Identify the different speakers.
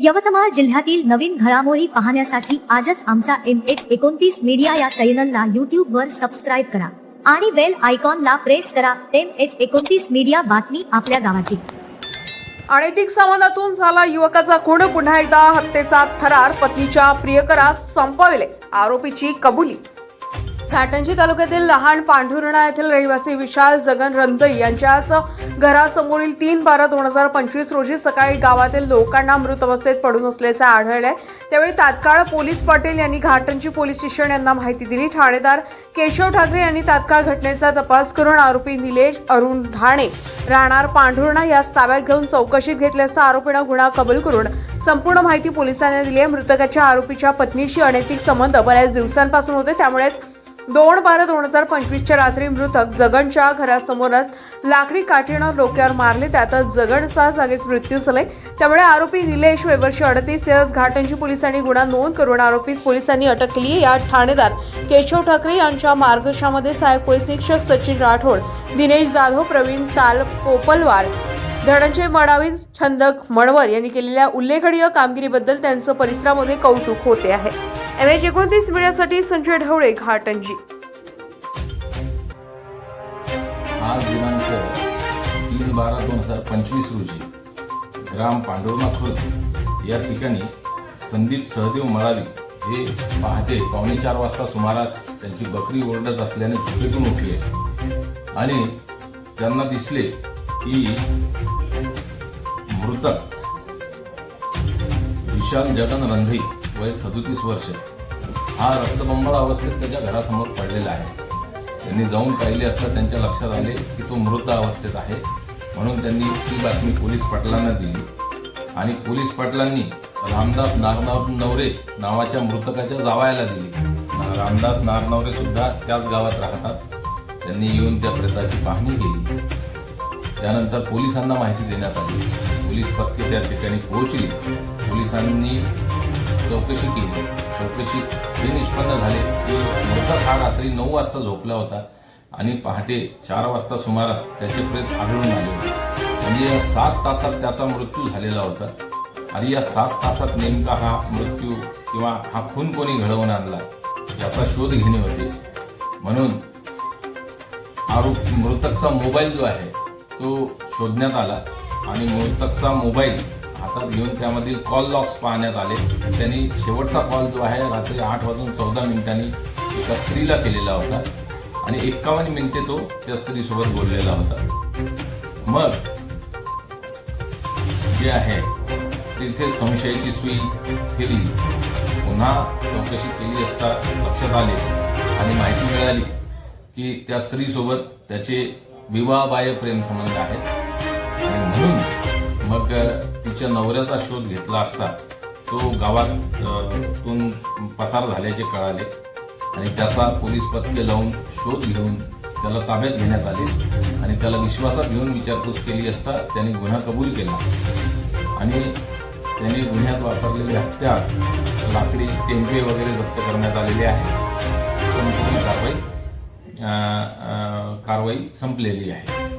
Speaker 1: यवतमाळ जिल्ह्यातील नवीन घडामोडी पाहण्यासाठी आजच आमचा एम एच एकोणतीस मीडिया या चॅनलला यूट्यूबवर सबस्क्राईब करा आणि बेल आयकॉनला प्रेस करा एम एच एकोणतीस मीडिया बातमी आपल्या गावाची.
Speaker 2: अनैतिक संबंधातून झाला युवकाचा खून. पुन्हा एकदा हत्येचा थरार पत्नीच्या प्रियकरास संपविले. आरोपीची कबुली. घाटंजी तालुक्यातील लहान पांढुर्णा येथील रहिवासी विशाल जगन रंदई यांच्याच घरासमोरील तीन बारा दोन हजार पंचवीस रोजी सकाळी गावातील लोकांना मृत अवस्थेत पडून असल्याचे आढळले. त्यावेळी तात्काळ पोलीस पाटील यांनी घाटंजी पोलीस स्टेशन यांना माहिती दिली. ठाणेदार केशव ठाकरे यांनी तात्काळ घटनेचा तपास करून आरोपी निलेश अरुण ढाणे राहणार पांढुर्णा यास ताब्यात घेऊन चौकशीत घेतले असता आरोपीनं गुन्हा कबूल करून संपूर्ण माहिती पोलिसांना दिली आहे. मृतकाच्या आरोपीच्या पत्नीशी अनैतिक संबंध बऱ्याच दिवसांपासून होते. त्यामुळेच दोन बारा दोन हजार पंचवीसच्या रात्री मृतक जगनच्या घरासमोरच लाकडी काठीनं डोक्यावर मारले. त्यातच जगनचा जागीच मृत्यू झालाय त्यामुळे आरोपी निलेश वैवर्षी अडतीस यास घाटंजी पोलिसांनी गुन्हा नोंद करून आरोपीस पोलिसांनी अटक केली या ठाणेदार केशव ठाकरे यांच्या मार्गदर्शनामध्ये सहाय्यक पोलीस निरीक्षक सचिन राठोड दिनेश जाधव प्रवीण ताल पोपलवार धनंजय मडावी छंदक मणवर यांनी केलेल्या उल्लेखनीय कामगिरीबद्दल त्यांचं परिसरामध्ये कौतुक होते आहे. एम एच एकोणतीस मीडियासाठी संजय ढवळे घाटंजी.
Speaker 3: आज दिनांक तीन बारा दोन हजार पंचवीस रोजी ग्राम पांडुर्णा खुर्द या ठिकाणी संदीप सहदेव मळावी हे पहाटे पावणे चार वाजता सुमारास त्यांची बकरी ओरडत असल्याने झोपेतून उठले. आणि त्यांना दिसले की मृतक विशाल जगन रंधई वय सदोतीस वर्ष. हा रक्तबंबाळ अवस्थेत त्याच्या घरासमोर पडलेला आहे. त्यांनी जाऊन पाहिले असता त्यांच्या लक्षात आले की तो मृत अवस्थेत आहे. म्हणून त्यांनी ती बातमी पोलीस पाटलांना दिली. आणि पोलीस पाटलांनी रामदास नारनाव नवरे नावाच्या मृतकाच्या जावायला दिली. रामदास नारनवरे सुद्धा त्याच गावात राहतात. त्यांनी येऊन त्या प्रेताची पाहणी केली. त्यानंतर पोलिसांना माहिती देण्यात आली. पोलीस पथके त्या ठिकाणी पोहोचली. पोलिसांनी चौकशी केली. चौकशीत हे निष्पन्न झाले की मृतक हा रात्री नऊ वाजता झोपला होता आणि पहाटे चार वाजता सुमारास त्याचे प्रेत आढळून आले होते. म्हणजे या सात तासात त्याचा मृत्यू झालेला होता. आणि या सात तासात नेमका हा मृत्यू किंवा हा खून कोणी घडवून आणला याचा शोध घेणे होते. म्हणून आरोप मृतकचा मोबाईल जो आहे तो शोधण्यात आला. आणि मृतकचा मोबाईल हातात घेऊन त्यामधील कॉल लॉक्स पाहण्यात आले. त्यांनी शेवटचा कॉल जो आहे रात्री आठ वाजून चौदा मिनिटांनी एका स्त्रीला केलेला होता. आणि एक्कावन्न मिनिटे तो त्या स्त्रीसोबत बोललेला होता. मग जे आहे तिथे संशयाची सुई फिरली पुन्हा चौकशी केली असता लक्षात आले आणि माहिती मिळाली की त्या स्त्रीसोबत त्याचे विवाहबाह्य प्रेम संबंध आहेत. आणि म्हणून मग तिच्या नवऱ्याचा शोध घेतला असता तो गावातून पसार झाल्याचे कळाले आणि त्याचा पोलीस पथके लावून शोध घेऊन त्याला ताब्यात घेण्यात आले आणि त्याला विश्वासात घेऊन विचारपूस केली असता त्याने गुन्हा कबूल केला. आणि त्याने गुन्ह्यात वापरलेले हत्यार लाकडी टेम्पे वगैरे जप्त करण्यात आलेले आहे. संपूर्ण कारवाई कारवाई संपलेली आहे.